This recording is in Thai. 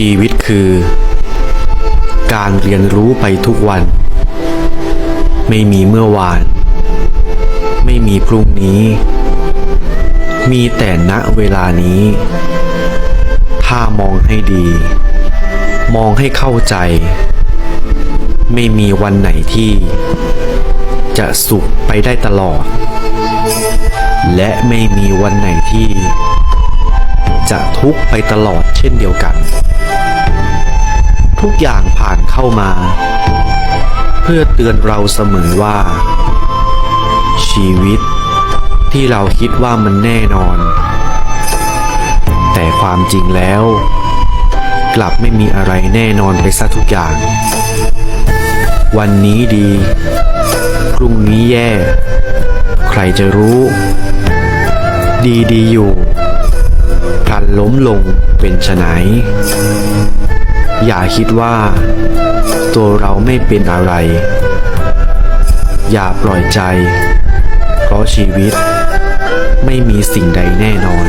ชีวิตคือ การเรียนรู้ไปทุกวัน ไม่มีเมื่อวาน ไม่มีพรุ่งนี้ มีแต่ณเวลานี้ ถ้ามองให้ดี มองให้เข้าใจ ไม่มีวันไหนที่ จะสุขไปได้ตลอด และไม่มีวันไหนที่จะทุกข์ไปตลอดเช่นเดียวกัน ทุกอย่างผ่านเข้ามา เพื่อเตือนเราเสมอว่า ชีวิตที่เราคิดว่ามันแน่นอน แต่ความจริงแล้ว กลับไม่มีอะไรแน่นอนไปซะทุกอย่าง วันนี้ดีพรุ่งนี้แย่ ใครจะรู้ ดีดีอยู่พลันล้มลงเป็นไฉน อย่าคิดว่า ตัวเราไม่เป็นอะไร อย่าปล่อยใจ เพราะชีวิตไม่มีสิ่งใดแน่นอน